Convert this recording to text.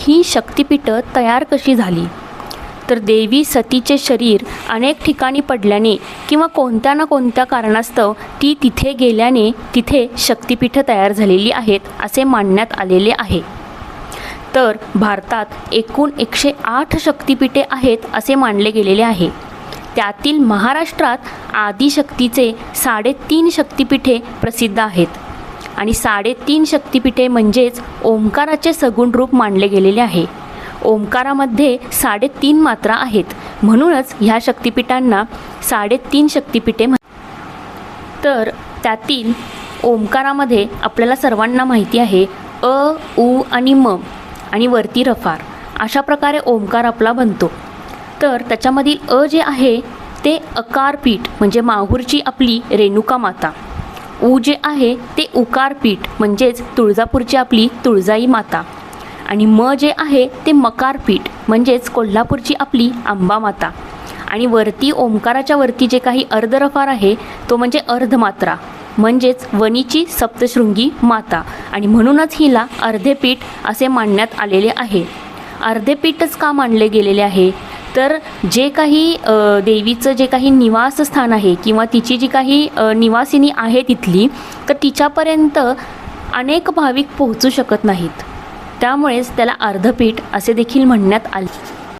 ही शक्तिपीठं तयार कशी झाली? तर देवी सतीचे शरीर अनेक ठिकाणी पडल्याने किंवा कोणत्या ना कोणत्या कारणास्तव ती तिथे गेल्याने तिथे शक्तिपीठं तयार झालेली आहेत असे मानण्यात आलेले आहे. तर भारतात एकूण एकशे आठ शक्तिपीठे आहेत असे मानले गेलेले आहे. त्यातील महाराष्ट्रात आदिशक्तीचे साडेतीन शक्तिपीठे प्रसिद्ध आहेत. आणि साडेतीन शक्तिपीठे म्हणजेच ओंकाराचे सगुण रूप मानले गेलेले आहे. ओंकारामध्ये साडेतीन मात्रा आहेत. म्हणूनच ह्या शक्तिपीठांना साडेतीन शक्तिपीठे म्हण तर त्यातील ओंकारामध्ये आपल्याला सर्वांना माहिती आहे अ उ आणि म आणि वरती रफार. अशा प्रकारे ओंकार आपला बनतो. तर त्याच्यामधील अ जे आहे ते अकारपीठ म्हणजे माहूरची आपली रेणुका माता. ऊ जे आहे ते उकारपीठ म्हणजेच तुळजापूरची आपली तुळजाई माता. आणि म जे आहे ते मकारपीठ म्हणजेच कोल्हापूरची आपली आंबा माता. आणि वरती ओंकाराच्या वरती जे काही अर्धरफार आहे तो म्हणजे अर्धमात्रा म्हणजेच वनीची सप्तशृंगी माता. आणि म्हणूनच हिला अर्धेपीठ असे मानण्यात आलेले आहे. अर्धेपीठच का मानले गेलेले आहे? तर जे काही देवीचं जे काही निवासस्थान आहे किंवा तिची जी काही निवासिनी आहे तिथली तर तिच्यापर्यंत अनेक भाविक पोहोचू शकत नाहीत. त्यामुळेच त्याला अर्धपीठ असे देखील म्हणण्यात आले.